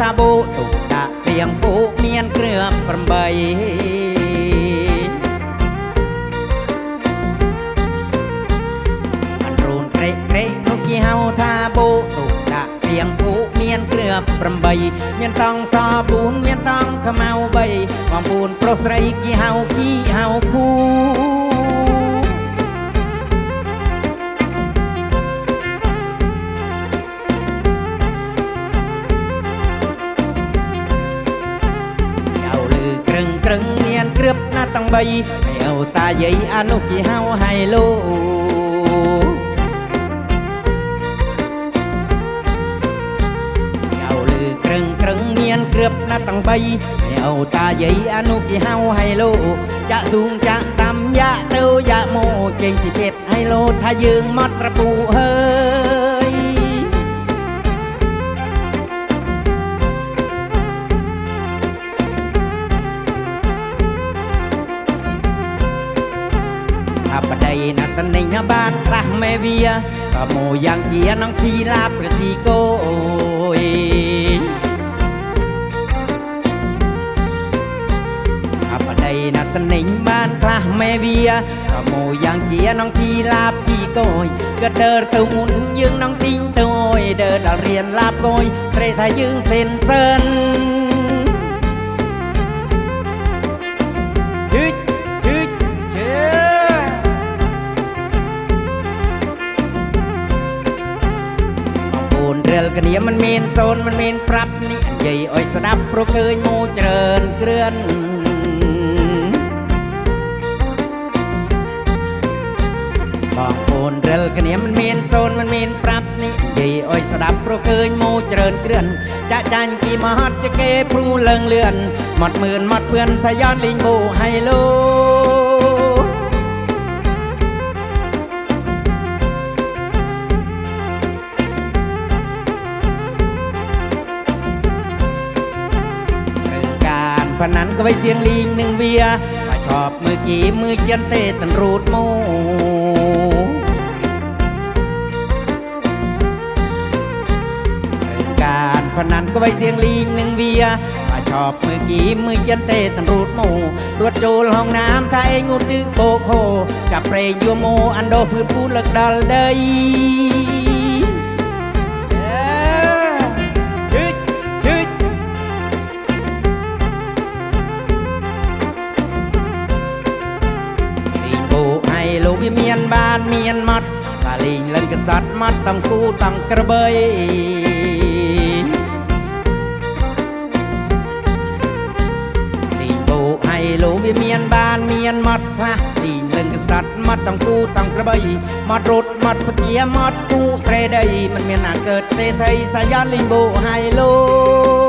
ថាបូទុកដាក់ទៀងពូកមានគ្រឿង8អនរូនក្រេកក្រេកនោះគេហៅថាបូទុកដាក់ទៀងពូកមានគ្រឿង8មានតង់ស4មានតង់ខ្មៅ3បងប្អូនប្រុសស្រីគេហៅគីហៅគូ ក្រៀបណាតាំងបីហើយអូតាយាយអានោះគេហៅហៃឡូ្រៀបណាត់ទាំងបីញ៉ៅតាយាយអនុគេហៅហៃឡូចាក់ស៊ូងចាក់តាមយ៉ាទៅយ៉ាមកចេញជីវិតហៃឡូថាយើងមកត្រពូអើយ តីណាតនិញបានខ្លះមេវាក៏មួយយ៉ាងជានឹងស៊ីឡាព្រះស៊ីគោយថាប្តីណាតនិញបានខ្លះមេវាក៏មួយយ៉ាងជានឹងស៊ីឡាបជីគោយក៏ដើរទៅមុនយើងនឹងទីងទៅអើយដើរដល់រៀនឡាបគយស្រីថាយើងសិនសិន គ្នាមិនមានសូនមិនមានប្រាប់នេះនិយាយឲ្យស្ដាប់ព្រោះឃើញមកច្រើនគ្រឿនបងប្អូនរិលគ្នាមិនមានសូនមិនមានប្រាប់នេះនិយាយឲ្យស្ដាប់ព្រោះឃើញមកច្រើនគ្រឿនចាក់ចាញ់ពីមហត់ជាគេព្រូលឹងលឿនមាត់មឿនមាត់ពឿនសាយ៉នលីងបូហៃឡូ พนันก็ไปเสียงลิงหนึ่งเวียมาชอบมือกี้มือเจียนเตตันรูดมูการพนันก็ไปเสียงลิงหนึ่งเวียมาชอบมือกี้มือเจียนเตตันรูดมูรวดจูลห้องน้ำไทยงูดึกโบโคจับเพลงยัวโมอันโดพืชพูดเลักดัลเดย វាមានបានមានម៉ត់ថាលីងលិនកសត់ម៉ត់តំគូតំក្របីលីងបូកឲ្យលោកវាមានបានមានម៉ត់ខ្លះលីងលិនកសត់ម៉ត់តំគូតំក្របីម៉ត់រត់ម៉ត់ពទាម៉ត់គូស្រែដីមិនមានណាកើតទេថៃសាយ៉នលីងបូកឲ្យលោ